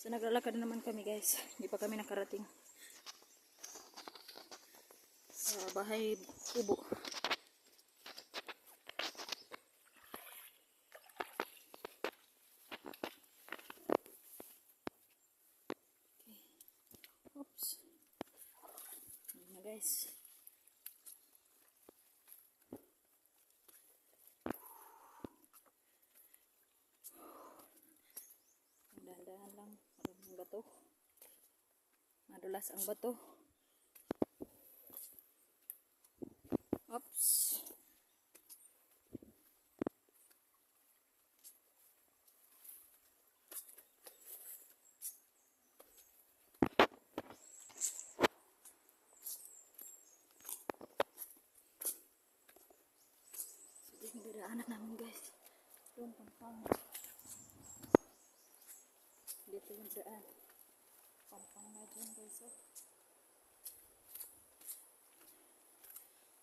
So naglalakad na naman kami guys. Hindi pa kami nakarating. Sa bahay kubo. Okay. Oops. Ayan na guys. Bato. Madulas ang bato. Oops. Dadaanan namin guys. Doon, pampang. Dito yung daan. Pampang na dyan guys. Oh.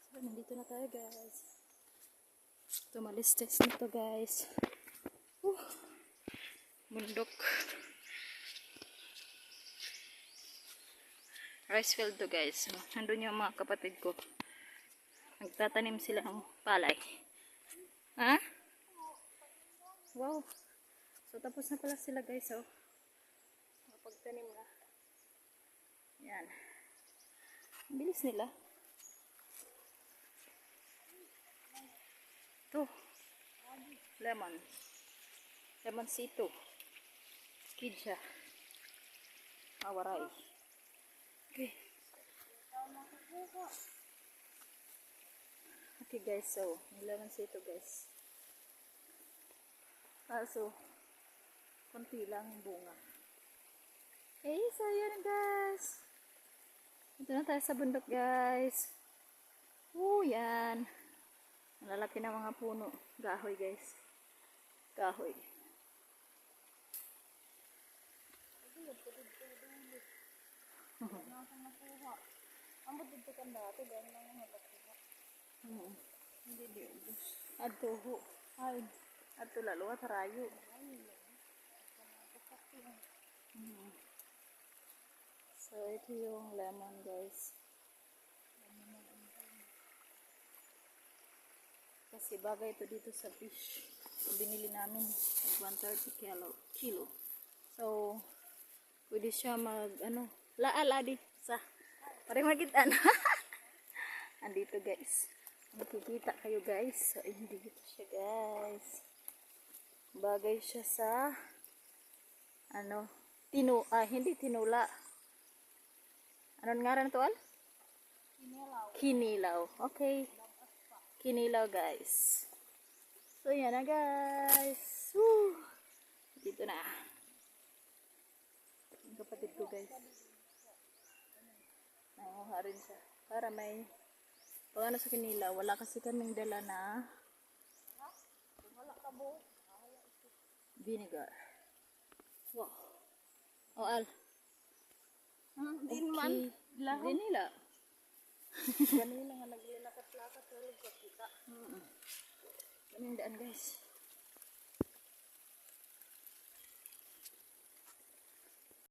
So, nandito na tayo guys. Tumalis test nito guys. Uh, bundok. Rice field to guys. So, nandun yung mga kapatid ko. Nagtatanim sila ng palay. Ha? Wow. So, tapos na pala sila guys, oh. Napagtanim na. Yan. Bilis nila. Ito. Lemon. Lemon sito. Kid siya. Awaray. Okay. Okay guys, so, lemon sito guys. Kaso, konti lang yung bunga. Eh, so yun guys. Ito na tayo sa bundok guys. Oh, yan. Malalaki na mga puno. Gahoy guys. Gahoy. Ang dito kan dati, dahil lang yung nakuha. Oo. Hindi. Ay, lalo at rayo. Mhm. So, ito yung lemon, guys. Kasi bagay ito dito sa fish. So, binili namin ng 130 kilo. kilo. So, pwede siya mag, ano, laala di sa, parang magkita na. Andito guys. Makikita kayo guys. So, hindi dito siya guys. Bagay siya sa, ano, tinu, ah, hindi tinula. Anong ngaran to, Al? Kinilaw. Kinilaw. Okay. Kinilaw, guys. So, yan na, guys. Woo! Dito na. Ang kapatid ko, guys. Nanguha rin siya. Para may pag ano sa kinilaw, wala kasi kaming dala na vinegar. Wow. Oh, Al. Man. Lahat. Vanilla. Ganun lang nga naglalakat-lakat. Pero pagkita. Mm. Ganun yung daan, guys.